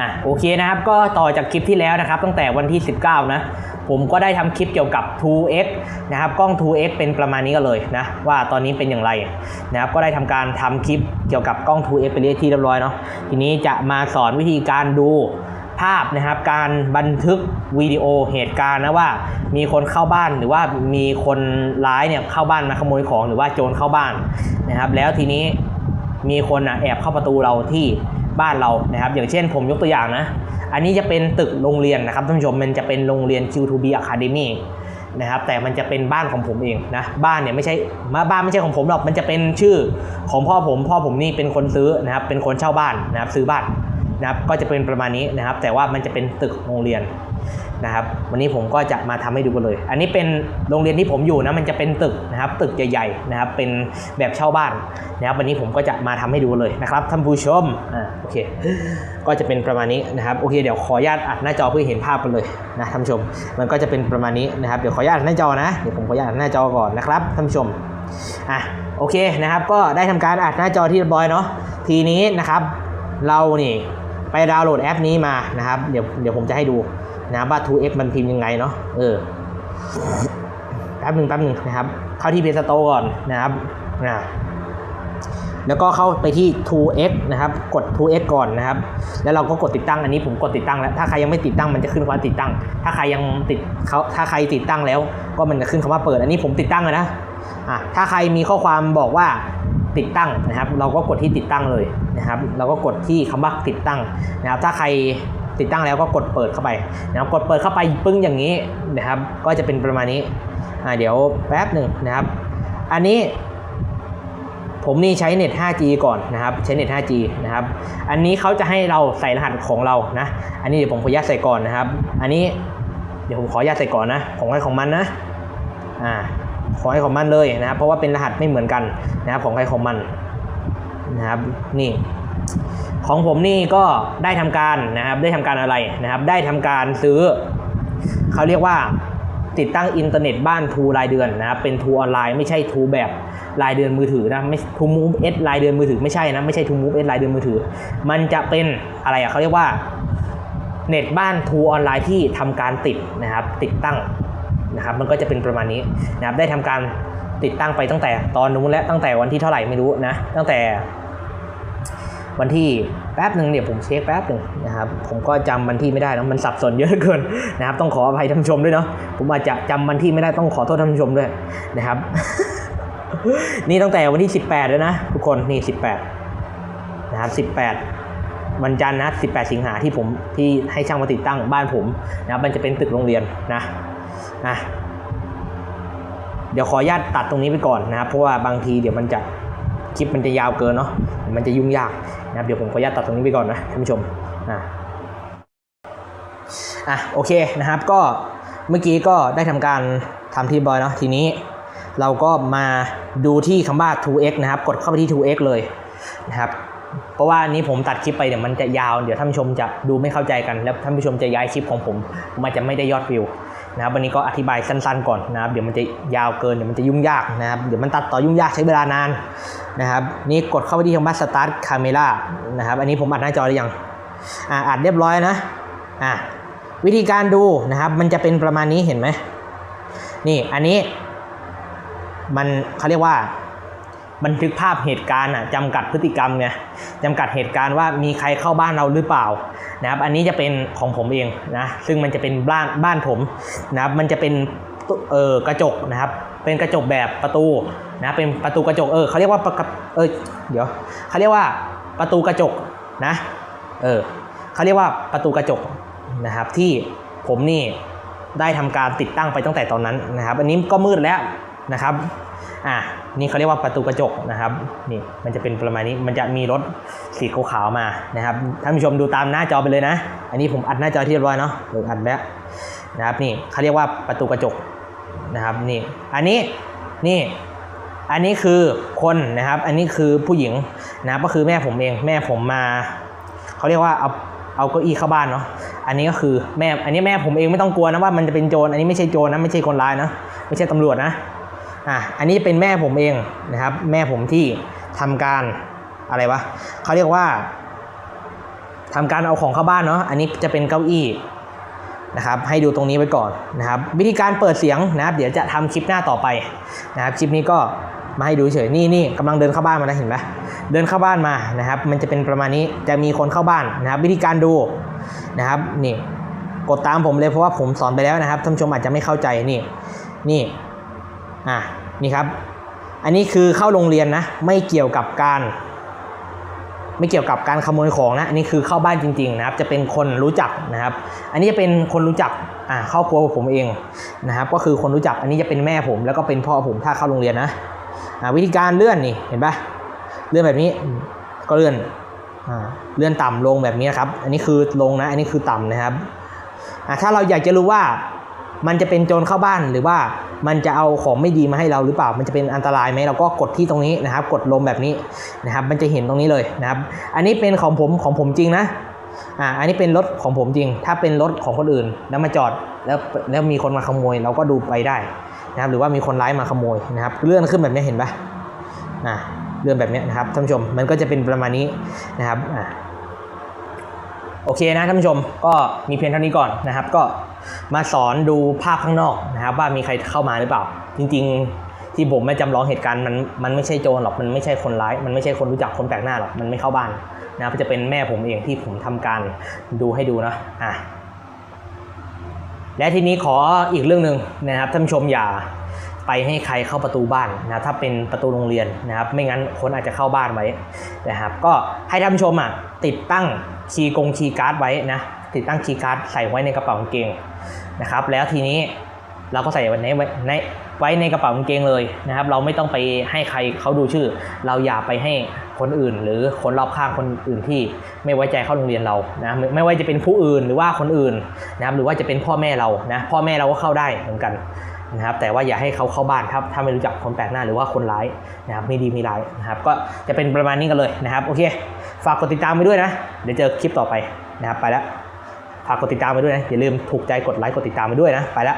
อะโอเคนะครับก็ต่อจากคลิปที่แล้วนะครับ ตั้งแต่วันที่ 19 นะ ผมก็ได้ทำคลิปเกี่ยวกับ 2x นะครับกล้อง 2x เป็นประมาณนี้กันเลยนะ ว่าตอนนี้เป็นอย่างไรนะครับก็ได้ทำการทำคลิปเกี่ยวกับกล้อง 2x ไปเรียที่เรียบร้อยเนาะทีนี้จะมาสอนวิธีการดูภาพนะครับการบันทึกวิดีโอเหตุการณ์นะว่ามีคนเข้าบ้านหรือว่ามีคนร้ายเนี่ยเข้าบ้านมาขโมยของหรือว่าโจรเข้าบ้านนะครับ แล้วทีนี้มีคนอะแอบเข้าประตูเราที่ บ้านเรานะครับ อย่างเช่นผมยกตัวอย่างนะ อันนี้จะเป็นตึกโรงเรียนนะครับท่านผู้ชมมันจะเป็นโรงเรียน Q2B Academy นะครับแต่มันจะเป็นบ้านของผมเองนะบ้านเนี่ยไม่ใช่มาบ้านไม่ใช่ของผมหรอกมันจะเป็นชื่อของพ่อผมพ่อผมนี่เป็นคนซื้อนะครับเป็นคนเช่าบ้านนะครับซื้อบ้านนะครับก็จะเป็นประมาณนี้นะครับแต่ว่ามันจะเป็นตึกโรงเรียน นะครับ วันนี้ผมก็จะมาทำให้ดูกันเลย อันนี้เป็นโรงเรียนที่ผมอยู่นะ มันจะเป็นตึกนะครับ ตึกใหญ่ๆนะครับ เป็นแบบเช่าบ้านนะครับ วันนี้ผมก็จะมาทำให้ดูเลยนะครับท่านผู้ชม อ่า โอเค ก็จะเป็นประมาณนี้นะครับ โอเค เดี๋ยวขออนุญาตอัดหน้าจอเพื่อเห็นภาพกันเลยนะท่านผู้ชม มันก็จะเป็นประมาณนี้นะครับ เดี๋ยวขออนุญาตอัดหน้าจอนะ เดี๋ยวผมขออนุญาตอัดหน้าจอก่อนนะครับท่านผู้ชม อะ โอเคนะครับ ก็ได้ทำการอัดหน้าจอที่เรียบร้อยเนาะ ทีนี้นะครับ เรานี่ไปดาวน์โหลดแอปนี้มานะครับ เดี๋ยวเดี๋ยวผมจะให้ดู นะว่า 2x มันพิมพ์ยังไงเนาะเออแป๊บหนึ่งแป๊บหนึ่งนะครับ เข้าที่ Play Store ก่อนนะครับนะแล้วก็เข้าไปที่ 2x นะครับ กด 2x ก่อนนะครับ แล้วเราก็กดติดตั้ง อันนี้ผมกดติดตั้งแล้ว ถ้าใครยังไม่ติดตั้งมันจะขึ้นคำว่าติดตั้ง ถ้าใครยังติดเขาถ้าใครติดตั้งแล้ว ก็มันจะขึ้นคำว่าเปิด อันนี้ผมติดตั้งเลยนะ อะ ถ้าใครมีข้อความบอกว่าติดตั้งนะครับ เราก็กดที่ติดตั้งเลยนะครับ เราก็กดที่คำว่าติดตั้งนะครับ ถ้าใคร ติดตั้งแล้วก็กดเปิดเข้าไปนะครับกดเปิดเข้าไปปึ้งอย่างนี้นะครับ ก็จะเป็นประมาณนี้อ่าเดี๋ยวแป๊บหนึ่งนะครับ อันนี้ผมนี่ใช้เน็ต 5G ก่อนนะครับ ใช้เน็ต 5G นะครับ อันนี้เขาจะให้เราใส่รหัสของเรานะ อันนี้เดี๋ยวผมขออนุญาตใส่ก่อนนะครับ อันนี้เดี๋ยวผมขออนุญาตใส่ก่อนนะ ของใครของมันนะ อ่า ของใครของมันเลยนะครับ เพราะว่าเป็นรหัสไม่เหมือนกันนะครับ ของใครของมันนะครับ นี่ ของผมนี่ก็ได้ทำการนะครับได้ทำการอะไรนะครับ ได้ทำการซื้อ เขาเรียกว่าติดตั้งอินเทอร์เน็ตบ้านทูรายเดือนนะครับเป็นทูออนไลน์ไม่ใช่ทูแบบรายเดือนมือถือนะไม่ทูมูฟเอสรายเดือนมือถือไม่ใช่นะไม่ใช่ทูมูฟเอสรายเดือนมือถือ มันจะเป็นอะไรอะเขาเรียกว่าเน็ตบ้านทูออนไลน์ที่ทำการติดนะครับ ติดตั้งนะครับ มันก็จะเป็นประมาณนี้นะครับได้ทำการติดตั้งไปตั้งแต่ตอนนู้นและตั้งแต่วันที่เท่าไหร่ไม่รู้นะตั้งแต่ วันที่แป๊บหนึ่งเนี่ยผมเช็คแป๊บหนึ่งนะครับผมก็จำวันที่ไม่ได้นะมันสับสนเยอะเกินนะครับต้องขออภัยท่านผู้ชมด้วยเนาะผมอาจจะจำวันที่ไม่ได้ต้องขอโทษท่านผู้ชมด้วยนะครับ นี่ตั้งแต่วันที่ 18แล้วนะทุกคนนี่ 18 นะครับ 18วันจันทร์นะ 18 สิงหาที่ผมที่ให้ช่างมาติดตั้งบ้านผมนะครับมันจะเป็นตึกโรงเรียนนะนะ เดี๋ยวขออนุญาตตัดตรงนี้ไปก่อนนะครับ เพราะว่าบางทีเดี๋ยวมันจะ คลิปมันจะยาวเกินเนาะมันจะยุ่งยากนะครับเดี๋ยวผมขออนุญาตตัดตรงนี้ไปก่อนนะท่านผู้ชมอะอะโอเคนะครับก็เมื่อกี้ก็ได้ทำการทำที่บอยเนาะทีนี้เราก็มาดูที่คำว่า 2x นะครับ กดเข้าไปที่ 2x เลยนะครับเพราะว่านนี้ผมตัดคลิปไปเดี๋ยวมันจะยาว เดี๋ยวท่านผู้ชมจะดูไม่เข้าใจกัน แล้วท่านผู้ชมจะย้ายคลิปของผม มันจะไม่ได้ยอดวิว นะครับวันนี้ก็อธิบายสั้นๆก่อนนะครับเดี๋ยวมันจะยาวเกินเดี๋ยวมันจะยุ่งยากนะครับเดี๋ยวมันตัดต่อยุ่งยากใช้เวลานานนะครับนี่กดเข้าไปที่คำว่า start camera นะครับอันนี้ผมอัดหน้าจอหรือยังอ่าอัดเรียบร้อยนะอ่าวิธีการดูนะครับมันจะเป็นประมาณนี้เห็นไหมนี่อันนี้มันเขาเรียกว่า บันทึกภาพเหตุการณ์อะจำกัดพฤติกรรมไงจำกัดเหตุการณ์ว่ามีใครเข้าบ้านเราหรือเปล่านะครับอันนี้จะเป็นของผมเองนะซึ่งมันจะเป็นบ้านบ้านผมนะครับมันจะเป็นเออกระจกนะครับ เป็นกระจกแบบประตูนะเป็นประตูกระจกเออเขาเรียกว่าประกเออเดี๋ยวเขาเรียกว่าประตูกระจกนะเออเขาเรียกว่าประตูกระจกนะครับ ที่ผมนี่ได้ทำการติดตั้งไปตั้งแต่ตอนนั้นนะครับ อันนี้ก็มืดแล้วนะครับอะ นี่เขาเรียกว่าประตูกระจกนะครับนี่มันจะเป็นประมาณนี้มันจะมีรถสีขาวๆมานะครับท่านผู้ชมดูตามหน้าจอไปเลยนะ อันนี้ผมอัดหน้าจอที่เรียบร้อยเนาะเดี๋ยวอัดแล้วนะครับนี่เขาเรียกว่าประตูกระจกนะครับนี่อันนี้นี่อันนี้คือคนนะครับ อันนี้คือผู้หญิงนะครับก็คือแม่ผมเองแม่ผมมาเขาเรียกว่าเอาเอาเก้าอี้เข้าบ้านเนาะอันนี้ก็คือแม่อันนี้แม่ผมเองไม่ต้องกลัวนะว่ามันจะเป็นโจรอันนี้ไม่ใช่โจรนะไม่ใช่คนร้ายนะไม่ใช่ตำรวจนะ อะอันนี้เป็นแม่ผมเองนะครับ แม่ผมที่ทำการอะไรวะเขาเรียกว่าทำการเอาของเข้าบ้านเนาะอันนี้จะเป็นเก้าอี้นะครับให้ดูตรงนี้ไว้ก่อนนะครับวิธีการเปิดเสียงนะครับ เดี๋ยวจะทำคลิปหน้าต่อไปนะครับคลิปนี้ก็มาให้ดูเฉยนี่นี่กำลังเดินเข้าบ้านมาแล้วเห็นไหมเดินเข้าบ้านมานะครับ มันจะเป็นประมาณนี้จะมีคนเข้าบ้านนะครับ วิธีการดูนะครับนี่กดตามผมเลยเพราะว่าผมสอนไปแล้วนะครับท่านผู้ชมอาจจะไม่เข้าใจนี่นี่อะ นี่ครับ อันนี้คือเข้าโรงเรียนนะ ไม่เกี่ยวกับการ ไม่เกี่ยวกับการขโมยของนะ อันนี้คือเข้าบ้านจริง ๆ นะครับ จะเป็นคนรู้จักนะครับ อันนี้จะเป็นคนรู้จัก อ่าครอบครัวผมเองนะครับ ก็คือคนรู้จัก อันนี้จะเป็นแม่ผม แล้วก็เป็นพ่อผมถ้าเข้าโรงเรียนนะ อ่าวิธีการเลื่อนนี่ เห็นปะเลื่อนแบบนี้ ก็เลื่อน อ่า เลื่อนต่ำลงแบบนี้นะครับ อันนี้คือลงนะ อันนี้คือต่ำนะครับ อ่าถ้าเราอยากจะรู้ว่ามันจะเป็นโจรเข้าบ้านหรือว่า มันจะเอาของไม่ดีมาให้เราหรือเปล่า มันจะเป็นอันตรายไหมเราก็กดที่ตรงนี้นะครับ กดลมแบบนี้นะครับ มันจะเห็นตรงนี้เลยนะครับ อันนี้เป็นของผมของผมจริงนะอ่าอันนี้เป็นรถของผมจริง ถ้าเป็นรถของคนอื่นแล้วมาจอดแล้วแล้วมีคนมาขโมย เราก็ดูไปได้นะครับ หรือว่ามีคนร้ายมาขโมยนะครับ เลื่อนขึ้นแบบนี้เห็นปะอ่าเลื่อนแบบนี้นะครับท่านผู้ชม มันก็จะเป็นประมาณนี้นะครับอ่าโอเคนะท่านผู้ชมก็มีเพียงเท่านี้ก่อนนะครับ ก็ มาสอนดูภาพข้างนอกนะครับว่ามีใครเข้ามาหรือเปล่า จริง ๆ ที่ผมม่จำลองเหตุการณ์มันมันไม่ใช่โจรหรอกมันไม่ใช่คนร้าย มันไม่ใช่คนรู้จักคนแปลกหน้าหรอกมันไม่เข้าบ้านนะครับจะเป็นแม่ผมเองที่ผมทำการดูให้ดูนะอะและทีนี้ขออีกเรื่องหนึ่งนะครับท่านชมอย่าไปให้ใครเข้าประตูบ้านนะถ้าเป็นประตูโรงเรียนนะครับ ไม่งั้นคนอาจจะเข้าบ้านไว้นะครับ ก็ให้ท่านชมอะติดตั้งคีย์กงคีย์การ์ดไว้นะ ติดตั้งคีย์การ์ดใส่ไว้ในกระเป๋ากางเกงนะครับ แล้วทีนี้เราก็ใส่ไว้ในในไว้ในกระเป๋ากางเกงเลยนะครับ เราไม่ต้องไปให้ใครเขาดูชื่อ เราอย่าไปให้คนอื่น หรือคนรอบข้างคนอื่นที่ไม่ไว้ใจเข้าโรงเรียนเรานะไม่ไว่าจะเป็นผู้อื่นหรือว่าคนอื่นนะครับหรือว่าจะเป็นพ่อแม่เรานะพ่อแม่เราก็เข้าได้เหมือนกันนะครับแต่ว่าอย่าให้เขาเข้าบ้านครับถ้าไม่รู้จักคนแปลกหน้าหรือว่าคนร้ายนะครับไม่ดีไม่ร้ายนะครับก็จะเป็นประมาณนี้กันเลยนะครับโอเค ฝากกดติดตามไปด้วยนะ เดี๋ยวเจอคลิปต่อไปนะครับไปแล้ว ฝากกดติดตามไปด้วยนะ อย่าลืมถูกใจกดไลค์กดติดตามไปด้วยนะ ไปแล้ว